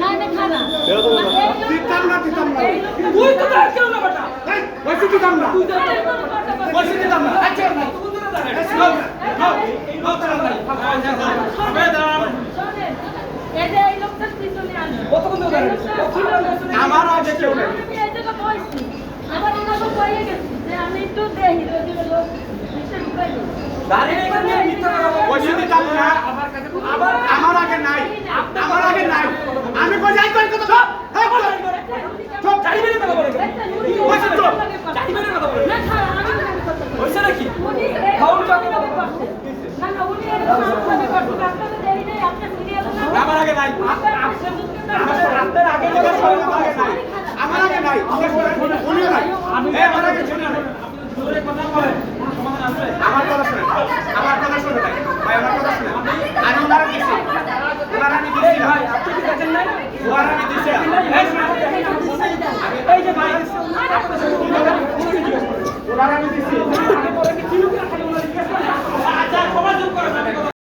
না দিতাম না না না দিতাম না দিতাম না তুই তো দাঁড়িয়ে কেউ না বেটা। এই, দিতাম না তুই দাঁড়িয়ে বসে দিতাম না আচ্ছা না কতক্ষণ ধরে দাঁড়িয়ে আছিস? নাও, নাও, নাও, দাঁড়াও, দাঁড়াও। এই যে এই লোকটার পিছনে আনো কতক্ষণ ধরে আমার আগে কেউ আমি এই জায়গা বসছি। আবার ওনাকে গেছি যে আমি একটু দেখি যদি লোক নিচে ঢুকাই। দাঁড়িয়ে মিথ্যা কথা। দিতাম না আবার আমার আগে নাই আমার আগে নাই আমি কই যাই কই কথা চুপ এই বল চুপ চারি বেড়ে কথা বলে কেন? ওইসি চুপ চারি বেড়ে কথা বলে না ছাড়া আমি কোনো কথা বলি না। হয়েছে নাকি উনি খাওয়ার এরকম টাকা ভাবে করছে। না না উনি এরকম ভাবে করছে আপনাদের দেরি নেই আপনার সিরিয়াল না আমার আগে নাই আপনার আগে কথা বলে আমার আগে নাই আমার আগে নাই উনিও নাই এই আমার আগে ছিল না জোরে কথা বলে সমাধান আছে আমার কথা শুনে আমার কথা শুনে ভাই আমার কথা শুনে আমি ওনারা দিছি। ওনারা আমি দিছি ভাই আপনি কি দেখেন নাই? ওনারা আমি দিছি এই যে ভাই ওনারা আমি